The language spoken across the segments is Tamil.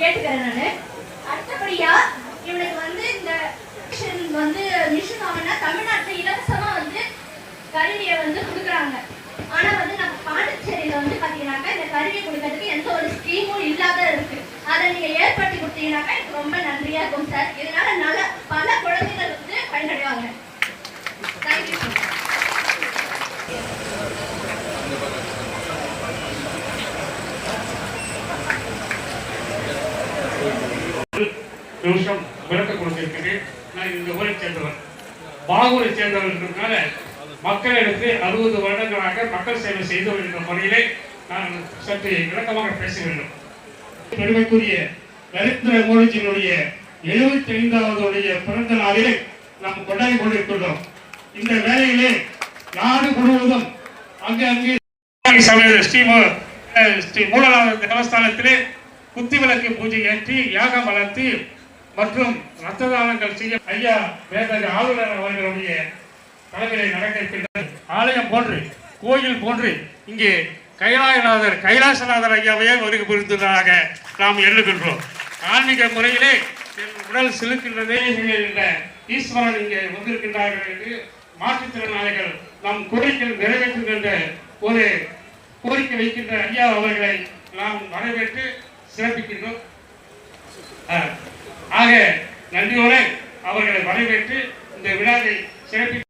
கேட்டுக்கிறேன் நான். அடுத்தபடியா இவனுக்கு வந்து இந்த வந்து மிஷன் ஆகுனா தமிழ்நாட்டில் இலவசமா வந்து கருவியை வந்து கொடுக்குறாங்க. ஆனா வந்து நம்ம பாண்டிச்சேரியில வந்து பாத்தீங்கன்னாக்கா இந்த கருவி கொடுக்கறதுக்கு எந்த ஒரு ஸ்கீமும் இல்லாத இருக்கு. அதை நீங்க ஏற்படுத்தி கொடுத்தீங்கன்னாக்கா எனக்கு ரொம்ப நன்றியா இருக்கும் சார். இதனால நல்ல பல குழந்தைகள் வந்து பயனடைவாங்க தேங்க்யூ சார் நிமிஷம் விளக்க கொடுத்திருக்கிறேன். நான் இந்த ஊரை சேர்ந்தவன். பாகூரை சேர்ந்தவர்களுக்கான மக்களிடத்து அறுபது வருடங்களாக மக்கள் சேவை செய்து வருகின்ற முறையிலே நான் சற்று விளக்கமாக பேச வேண்டும். பெருமைக்குரிய நரேந்திர மோடிஜியினுடைய எழுபத்தி ஐந்தாவதுடைய பிறந்த நாளிலே நாம் கொண்டாடி கொண்டிருக்கின்றோம். இந்த வேலையிலே நாடு முழுவதும் அங்கே அங்கே சமய ஸ்ரீ ஸ்ரீ மூலநாத தேவஸ்தானத்திலே குத்திவிளக்கு பூஜை ஏற்றி யாகம் வளர்த்து மற்றும் ரத்த தானங்கள் செய்ய ஐயா வேதக ஆளுநர் அவர்களுடைய தலைமையில் நடக்க இருக்கின்ற ஆலயம் போன்று கோயில் போன்று இங்கே கைலாயநாதர் கைலாசநாதர் ஐயாவையே வருகை புரிந்துள்ளதாக நாம் எண்ணுகின்றோம். ஆன்மீக முறையிலே என் உடல் சிலுக்கின்றதே என்ற ஈஸ்வரன் இங்கே வந்திருக்கின்றார்கள் என்று மாற்றுத்திறனாளிகள் நம் கோரிக்கைகள் நிறைவேற்றுகின்ற ஒரு கோரிக்கை வைக்கின்ற ஐயா அவர்களை நாம் வரவேற்று சிறப்பிக்கின்றோம். ஆக நன்றியோடு அவர்களை வரவேற்று இந்த விழாவை சிறப்பி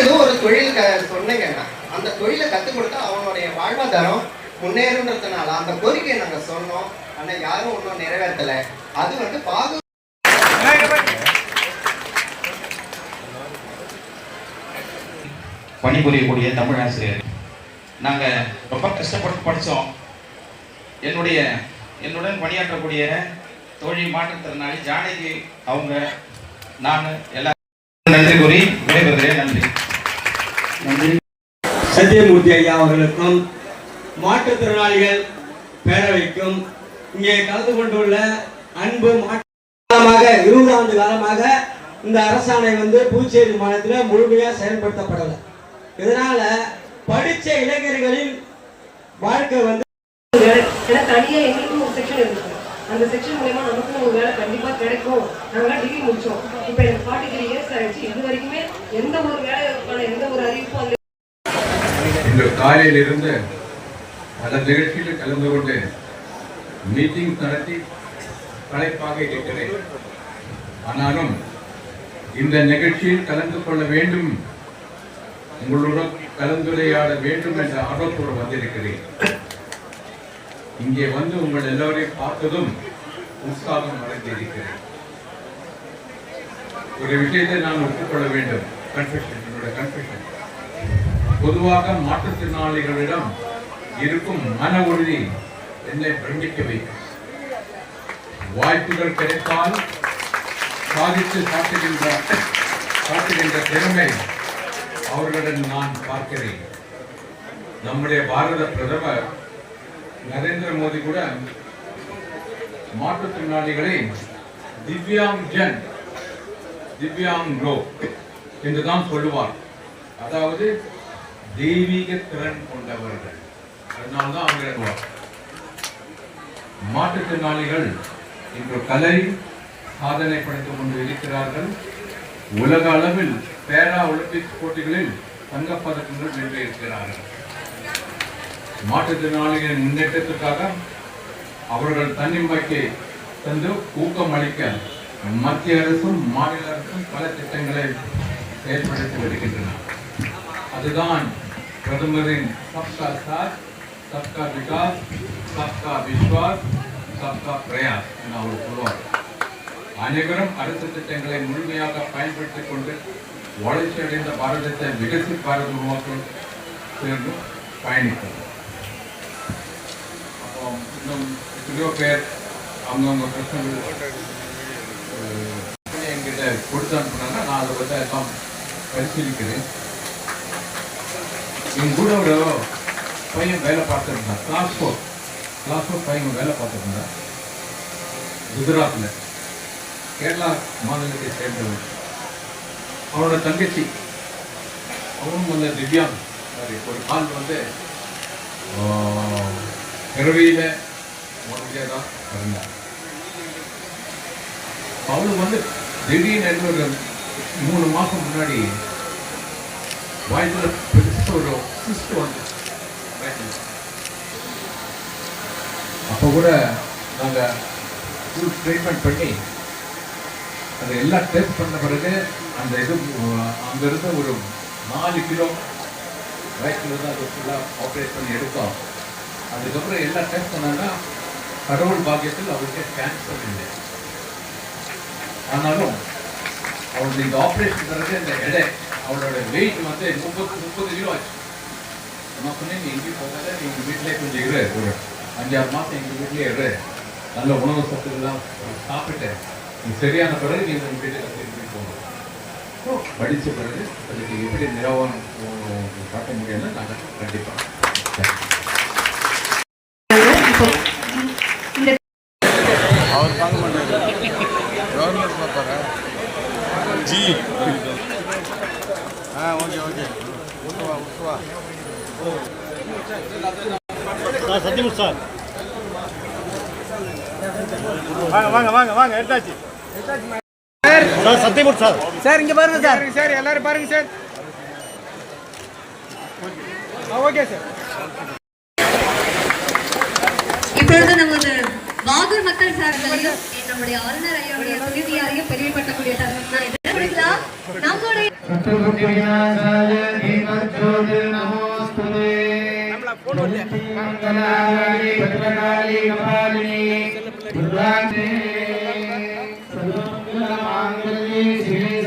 ஏதோ ஒரு தொழில் சொன்னீங்கன்னா அந்த தொழிலை கற்றுக் கொடுத்தா அவனுடைய வாழ்வாதாரம் முன்னேறுன்றதுனால அந்த கோரிக்கையை நாங்கள் சொன்னோம். ஆனால் யாரும் ஒன்றும் நிறைவேற்றலை. அது வந்து பாகு பணிபுரியக்கூடிய தமிழ் ஆசிரியர். நாங்கள் ரொம்ப கஷ்டப்பட்டு படித்தோம் என்னுடைய என்னுடன் பணியாற்றக்கூடிய தோழி மாற்றுத்திறனாளி ஜானகி அவங்க நான் எல்லாம் நன்றி கூறி விடைபெறுகிறேன். நன்றி. நன்றி. சத்யமூர்த்தி ஐயா அவர்களுக்கும் மாற்றுத்திறனாளிகள் பேரவைக்கும் இங்கே கலந்து கொண்டுள்ள அன்பு மாற்று காலமாக இருபது ஆண்டு காலமாக இந்த அரசாணை வந்து புதுச்சேரி மாநிலத்தில் முழுமையாக செயல்படுத்தப்படலை. இதனால படிச்ச இளைஞர்களின் வாழ்க்கை வந்து ஏன்னா தனியா எங்களுக்கும் ஒரு செக்ஷன் இருந்துச்சு அந்த செக்ஷன் மூலயமா நமக்கும் ஒரு வேலை கண்டிப்பா கிடைக்கும். நாங்களாம் டிகிரி முடிச்சோம். இப்போ எனக்கு ஃபார்ட்டி த்ரீ இயர்ஸ் ஆயிடுச்சு. இது வரைக்குமே எந்த ஒரு வேலைக்கான எந்த ஒரு அறிவிப்பும் அந்த இன்று காலையிலிருந்து பல நிகழ்ச்சியில் கலந்து கொண்டு மீட்டிங் நடத்தி தலைப்பாக இருக்கிறேன் ஆனாலும் இந்த நிகழ்ச்சியில் கலந்து கொள்ள வேண்டும். உங்களுடன் கலந்துரையாட வேண்டும் என்ற ஆர்வத்தோடு வந்திருக்கிறேன். இங்கே வந்து உங்கள் எல்லோரையும் பார்த்ததும் உற்சாகம் அடைந்திருக்கிறேன். ஒரு விஷயத்தை நான் ஒப்புக்கொள்ள வேண்டும். கன்ஃபெஷன் என்னோட கன்ஃபெஷன் பொதுவாக மாற்றுத்திறனாளிகளிடம் இருக்கும் மன உறுதி என்னை பிரமிக்க வைக்கும். வாய்ப்புகள் கிடைத்தால் சாதித்து காட்டுகின்ற காட்டுகின்ற திறமை அவர்களிடம் நான் பார்க்கிறேன். நம்முடைய பாரத பிரதமர் நரேந்திர மோடி கூட மாற்றுத்திறனாளிகளை திவ்யாங் ஜன் திவ்யாங் ரோ என்றுதான் சொல்லுவார். அதாவது தெய்வீக திறன் கொண்டவர்கள் அதனால்தான் அவங்க எழுதுவார் மாற்றுத்திறனாளிகள் இன்று கலை சாதனை படைத்துக் கொண்டு இருக்கிறார்கள். உலக அளவில் பேரா ஒலிம்பிக்ஸ் போட்டிகளில் தங்கப்பதக்கங்கள் வென்று இருக்கிறார்கள் மாற்றுத்திறனாளிகளின் முன்னேற்றத்திற்காக அவர்கள் தன்னிம்பைக்கு தந்து ஊக்கம் அளிக்க மத்திய அரசும் மாநில அரசும் பல திட்டங்களை செயல்படுத்தி வருகின்றன. அதுதான் பிரதமரின் சப்கா சாத் சப்கா விகாஸ் சப்கா விஸ்வாஸ் சப்கா பிரயாஸ் என அவர் சொல்வார். அனைவரும் அரசு திட்டங்களை முழுமையாக பயன்படுத்திக் கொண்டு வளர்ச்சியடைந்த பாரதத்தை விகசித் பாரத உருவாக்க சேர்ந்து இன்னும் எத்தனையோ பேர் அவங்கவுங்க பிரச்சனைகள் என்கிட்ட கொடுத்து அனுப்புனாங்க. நான் அதை பற்றி எல்லாம் பரிசீலிக்கிறேன். என் கூட ஒரு பையன் வேலை பார்த்துருந்தான். கிளாஸ் ஃபோர் கிளாஸ் ஃபோர் பையன் வேலை பார்த்துருந்தான். குஜராத்தில் கேரளா மாநிலத்தை சேர்ந்தவன் அவனோட தங்கச்சி அவனும் வந்து திவ்யாங். ஒரு கால் வந்து பிறவியில் அவளுக்கு வந்து திடீர்னு ஒரு மூணு மாசம் முன்னாடி வாய்ப்புல பெருசு ஒரு சிஸ்ட் வந்து அப்போ கூட நாங்க ஃபுல் ட்ரீட்மெண்ட் பண்ணி அது எல்லாம் டெஸ்ட் பண்ண பிறகு அந்த இது அஹ், அங்க இருந்த ஒரு நாலு கிலோ வயசுல இருந்து அதை ஃபுல்லாக ஆப்ரேட் பண்ணி எடுத்தோம். அதுக்கப்புறம் எல்லாம் டெஸ்ட் பண்ணாங்கன்னா கடவுள் பாக்கியத்தில் அவருக்கு கேன்சர் இல்லை. ஆனாலும் அவளுக்கு இந்த ஆப்ரேஷன் பிறகு இந்த எடை அவளோட வெயிட் வந்து முப்பது முப்பது கிலோ ஆச்சு. நான் சொன்னேன் நீ எங்கேயும் போகாத நீ உங்கள் வீட்டிலே கொஞ்சம் இரு ஒரு அஞ்சாறு மாதம் எங்கள் வீட்டிலே இரு. நல்ல உணவு சத்துக்கள்லாம் சாப்பிட்டு நீ சரியான பிறகு நீ உங்கள் வீட்டில் திரும்பி போகணும். படித்த பிறகு அதுக்கு எப்படி நிலவரம் காட்ட முடியும்னு நாங்கள் கண்டிப்பாக இப்போ இந்த அவர் பார்க்க மாட்டாரு கவர்னர் பார்ப்பாரா ஜி ஆ ஓகே ஓகே விட்டுவா விட்டுவா சார் சத்தியமுத் சார் வாங்க வாங்க வாங்க வாங்க எடுத்தாச்சு. சார் சத்தியமுத் சார். சார் இங்க பாருங்க சார். சார் எல்லாரும் பாருங்க சார். Okay sir. இப்பொழுது நமது பாகூர் மக்கள் சார்பிலையும் நம்முடைய ஆளுநர் ஐயாவுடைய தொகுதியாரையும் பெரியப்பட்டக்கூடிய தருணம் தான் இது கொடுக்கலாம். நம்முடைய दुर्गाने सर्वमंगलमांगल्ये शिवे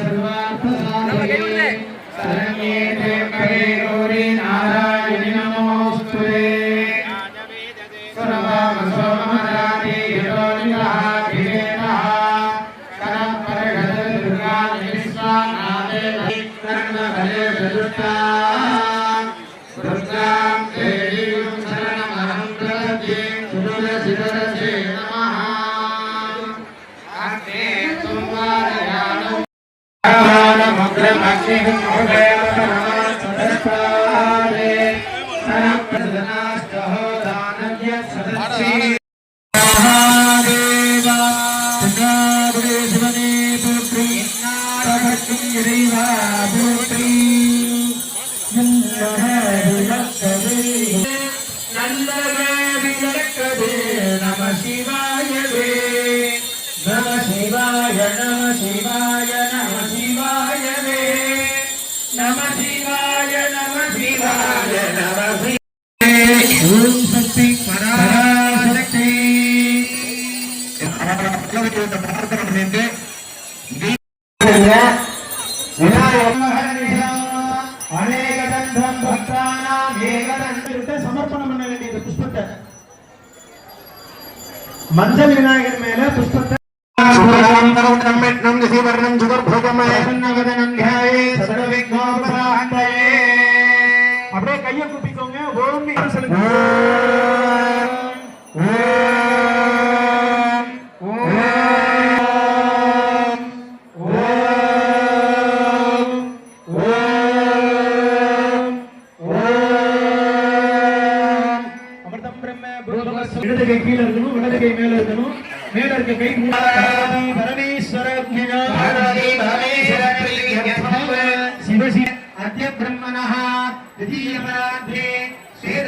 नम शिवाय नम शिवाय சமர்ப்பணம் பண்ண வேண்டியது புஷ்பத்தை மஞ்சள் விநாயகர் மேல புஷ்பத்தை ஓம்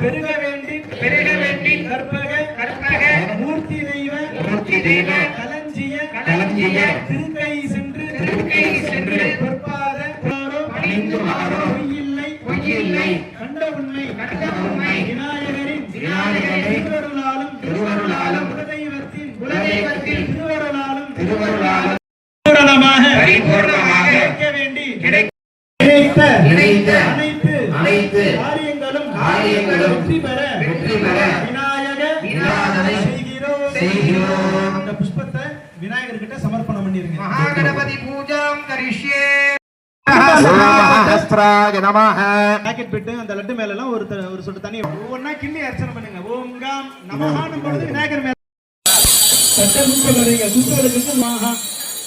பெருக வேண்டி பெருக வேண்டி கற்பக கற்பக. மூர்த்தி தெய்வ மூர்த்தி தெய்வ களஞ்சிய களஞ்சிய. திருக்கை சென்று திருக்கை சென்று பொற்பாத பணிந்து மாறோ. பொய்யில்லை. பொய்யில்லை. கண்ட உண்மை. கண்ட உண்மை. விநாயகரின் விநாயகரின் திருவருளாலும் திருவருளாலும். குலதெய்வத்தின் குலதெய்வத்தின் திருவருளாலும். திருவருளாலும். பூரணமாக பரிபூர்ணமாக கிடைக்க வேண்டி. கிடைத்த அனைத்து அனைத்து காரியங்களும் காரியங்களும் வெற்றி பெற வெற்றி பெற விநாயக விநாயகரை செய்கிறோம் செய்கிறோம். இந்த புஷ்பத்தை விநாயகர் கிட்ட சமர்ப்பணம் பண்ணிருங்க மகாகணபதி பூஜாம் கரிஷ்யே சஹஸ்ராய நமஹ பாக்கெட் பிட்டு அந்த லட்டு மேல எல்லாம் ஒரு ஒரு சொட்டு தண்ணி ஒவ்வொன்னா கிள்ளி அர்ச்சனை பண்ணுங்க ஓம் காம் நமஹானும் பொழுது விநாயகர் மேல சட்ட முன்பவரைங்க சுத்தவர்களுக்கு மகா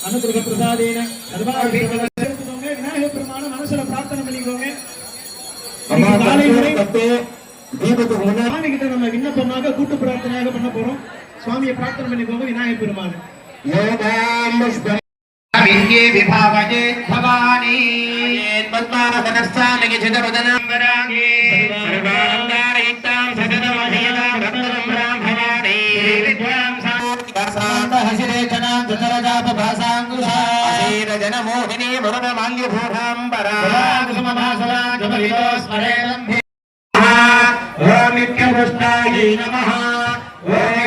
அன்னதுர்க பிரசாதேன சர்வாபிஷேகம் சேர்த்துக்கோங்க விநாயகர் பெருமான மனசுல பிரார்த்தனை பண்ணிக்கோங்க நம்ம விண்ணப்பமாக கூட்டு பிரார்த்தனையாக பண்ண போறோம் சுவாமியை பிரார்த்தனை பண்ணிக்கோங்க விநாயகர் பெருமான் யோகாம் புஷ்பம் வித்யே விபாவஜே பவானி பத்மாசனஸ்தானகி சிதவதனாம்பராங்கே சர்வானந்தாரயித்தாம் சகதமஹயதாம் ரத்னரம்ராம் பவானி வித்யாம் சாந்தஹசிரேச்சனாம் ஜனமோகினி மருதமாங்கிபூதாம்பராம் विदोस्मरेदं भूः ओमित्यपुष्टायै नमः ओम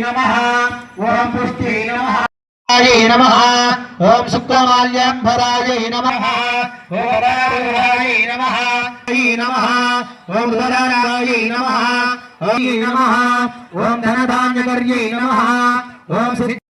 नमः। ओम पुष्टि नमः। राजाय नमः। ओम सुक्तमाल्यांभराजाय नमः। ओम राजाय नमः। नमः। ओम धराराय नमः। ओम नमः। ओम धनधान्यकर्यै नमः। ओम